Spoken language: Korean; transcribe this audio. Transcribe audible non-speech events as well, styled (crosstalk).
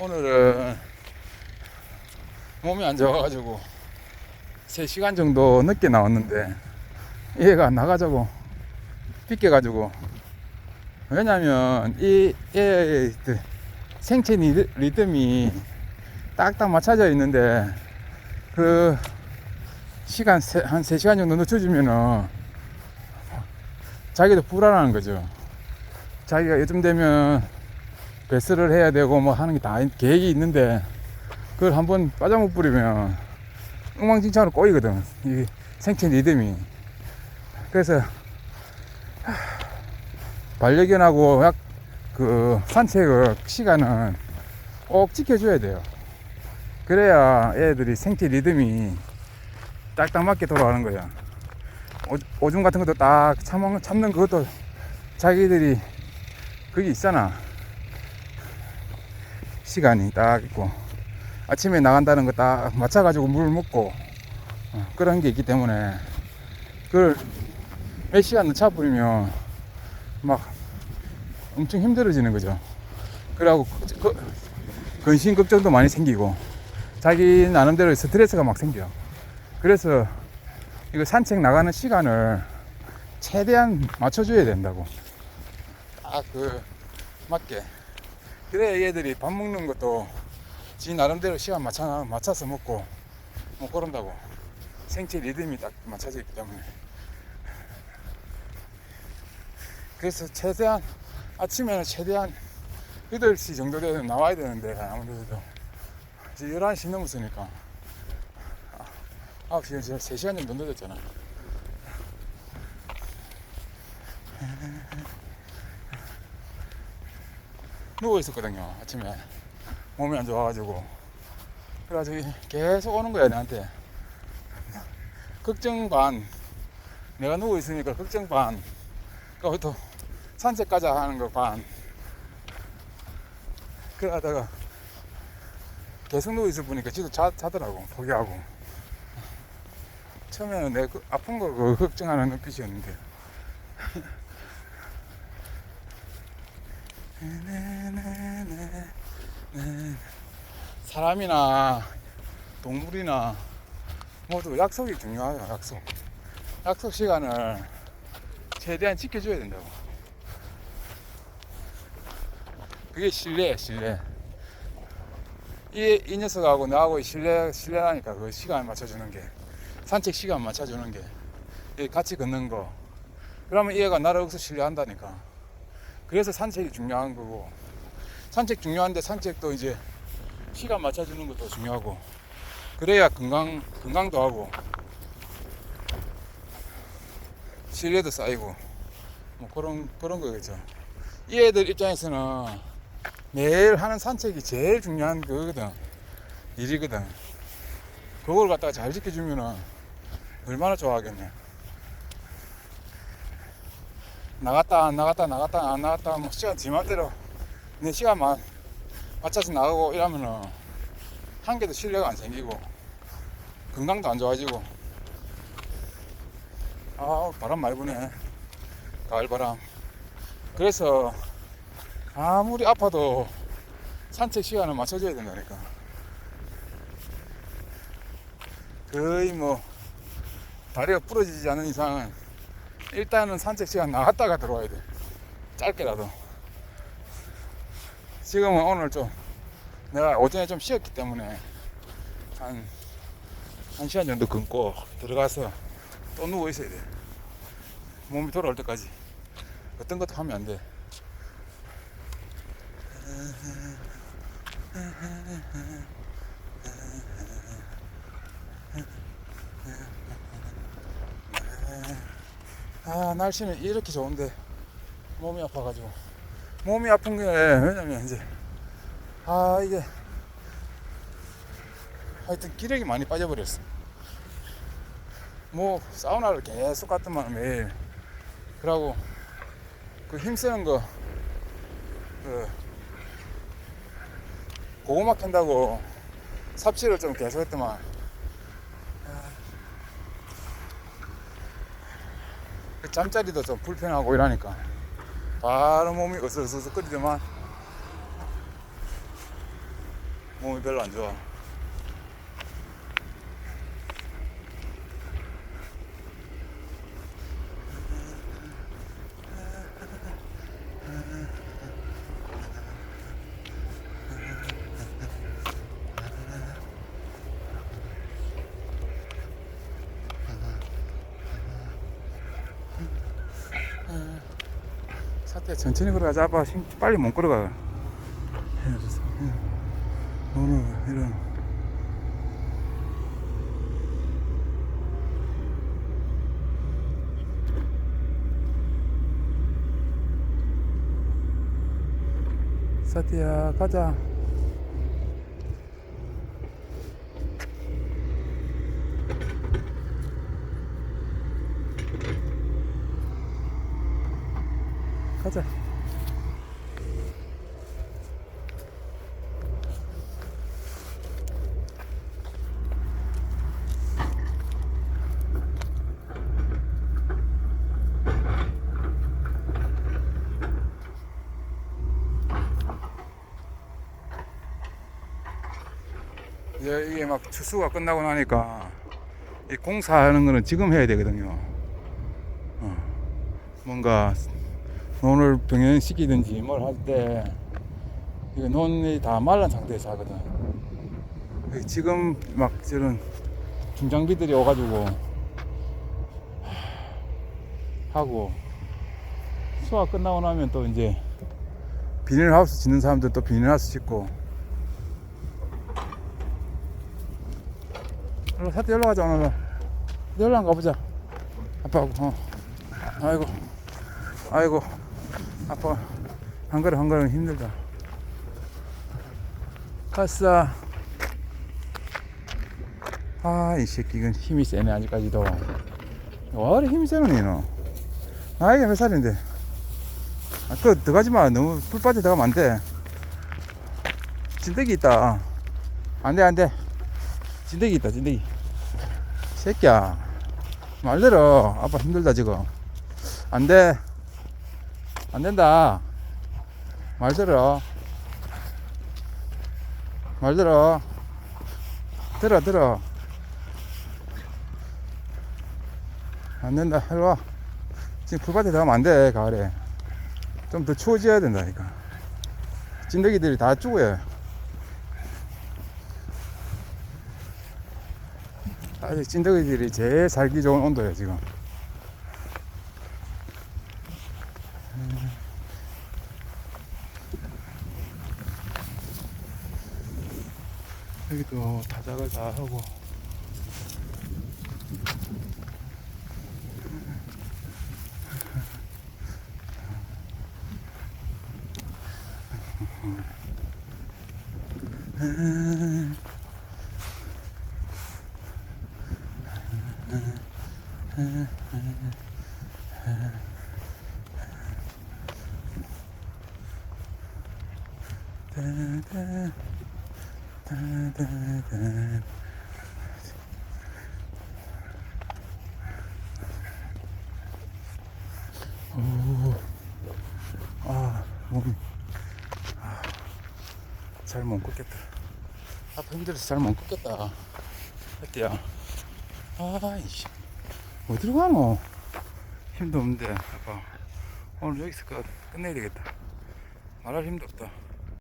오늘은 몸이 안 좋아가지고 3시간 정도 늦게 나왔는데 얘가 나가자고 삐껴가지고 왜냐면 이 애의 그 생체 리듬이 딱딱 맞춰져 있는데 그 시간 세- 한 3시간 정도 늦춰주면은 자기도 불안한 거죠. 자기가 요즘 되면 배스를 해야 되고 뭐 하는 게 다 계획이 있는데 그걸 한번 빠져못 부리면 엉망진창으로 꼬이거든. 이 생체 리듬이. 그래서 하, 반려견하고 약 그 산책을 시간은 꼭 지켜줘야 돼요. 그래야 애들이 생체 리듬이 딱딱 맞게 돌아가는 거야. 오- 오줌 같은 것도 딱 참, 참는 그것도 자기들이 그게 있잖아. 시간이 딱 있고 아침에 나간다는 거 딱 맞춰가지고 물 먹고 어, 그런 게 있기 때문에 그걸 몇 시간 늦춰 버리면 막 엄청 힘들어지는 거죠. 그러고 그- 근심 걱정도 많이 생기고 자기 나름대로 스트레스가 막 생겨. 그래서 이거 산책 나가는 시간을 최대한 맞춰줘야 된다고. 딱그 맞게. 그래 얘들이 밥 먹는 것도 지 나름대로 시간 맞춰, 맞춰서 먹고 뭐 그런다고. 생체 리듬이 딱 맞춰져 있기 때문에. 그래서 최대한 아침에는 최대한 8시 정도 되면 나와야 되는데 아무래도 이제 11시 넘었으니까 9시, 이제 3시간 정도 늦었잖아. 누워 있었거든요, 아침에. 몸이 안 좋아가지고. 그래가지고 계속 오는 거야, 나한테. 걱정 반. 내가 누워 있으니까 걱정 반. 그것도 산책 가자 하는 거 반. 그러다가 계속 누워 있을 보니까 지도 자, 자더라고, 포기하고. 처음에는 내그 아픈 거 그거 걱정하는 눈빛이었는데. (laughs) 사람이나 동물이나 모두 약속이 중요해요, 약속. 약속 시간을 최대한 지켜줘야 된다고. 그게 신뢰, 신뢰. 이, 이 녀석하고 나하고 신뢰, 신뢰라니까 그 시간 맞춰주는 게. 산책 시간 맞춰주는 게. 이 같이 걷는 거. 그러면 얘가 나를 여기서 신뢰한다니까. 그래서 산책이 중요한 거고. 산책 중요한데 산책도 이제 시간 맞춰주는 것도 중요하고. 그래야 건강, 건강도 하고. 신뢰도 쌓이고. 뭐 그런, 그런 거겠죠. 이 애들 입장에서는 매일 하는 산책이 제일 중요한 거거든. 일이거든. 그걸 갖다가 잘 지켜주면은 얼마나 좋아하겠냐. 나갔다 안 나갔다 나갔다 안 나갔다 뭐 시간 지 맘대로. 내 시간만 맞춰서 나가고 이러면은 한 개도 신뢰가 안 생기고 건강도 안 좋아지고. 아 바람 많이 부네. 가을 바람. 그래서 아무리 아파도 산책 시간을 맞춰줘야 된다니까. 거의 뭐 다리가 부러지지 않는 이상은 일단은 산책 시간 나갔다가 들어와야 돼. 짧게라도. 지금은 오늘 좀 내가 오전에 좀 쉬었기 때문에 한, 한 시간 정도 굶고 들어가서 또 누워 있어야 돼. 몸이 돌아올 때까지. 어떤 것도 하면 안 돼 (laughs) 아 날씨는 이렇게 좋은데 몸이 아파가지고. 몸이 아픈 게 왜냐면 이제 아 이게 하여튼 기력이 많이 빠져버렸어. 뭐 사우나를 계속 갔더만 매일 그러고 그 힘쓰는 거 그 고구마 캔다고 삽질을 좀 계속 했더만 그 잠자리도 좀 불편하고 이러니까. 바로 몸이 으슬으슬 끓이지만 몸이 별로 안 좋아. 사태 천천히 걸어가자. 아빠 힘 빨리 못 걸어가. 그래서, 예. 오늘 이런 사티야 가자. 가자. 이제 이게 막 추수가 끝나고 나니까 이 공사하는 거는 지금 해야 되거든요. 어. 뭔가 논을 병행시키든지 뭘 할 때 이게 논이 다 말란 상태에서 하거든. 이 지금 막 저런 중장비들이 오가지고 하고 수화 끝나고 나면 또 이제 비닐하우스 짓는 사람들 또 비닐하우스 짓고. 일로 사태 연락 가자 오늘. 연락 가보자. 아빠하고 어. 아이고. 아이고 아빠 한 걸음 한 걸음 힘들다. 갔어 아이 새끼 이건 힘이 세네 아직까지도. 와 이리 힘이 세노 니 너 나이가 몇 살인데. 아, 그 들어가지 마. 너무 풀밭에 들어가면 안돼. 진드기 있다. 안돼 안돼. 진드기 있다 진드기. 새끼야. 말대로. 아빠 힘들다 지금. 안돼 안 된다. 말대로 말대로 들어 들어. 안 된다. 일로 와. 지금 풀밭에 들어가면 안 돼 가을에. 좀 더 추워져야 된다니까. 진드기들이 다 죽어요. 아직 찐덕이들이 제일 살기 좋은 온도예요 지금 여기도 다작을 다 하고 따다, 따다다. 오, 아, 몸이, 아, 잘못 걷겠다. 아파 힘들어서 잘못 걷겠다. 햇띠야. 아이씨, 어디로 가노? 힘도 없는데, 아빠. 오늘 여기서 끝, 끝내야 되겠다. 말할 힘도 없다.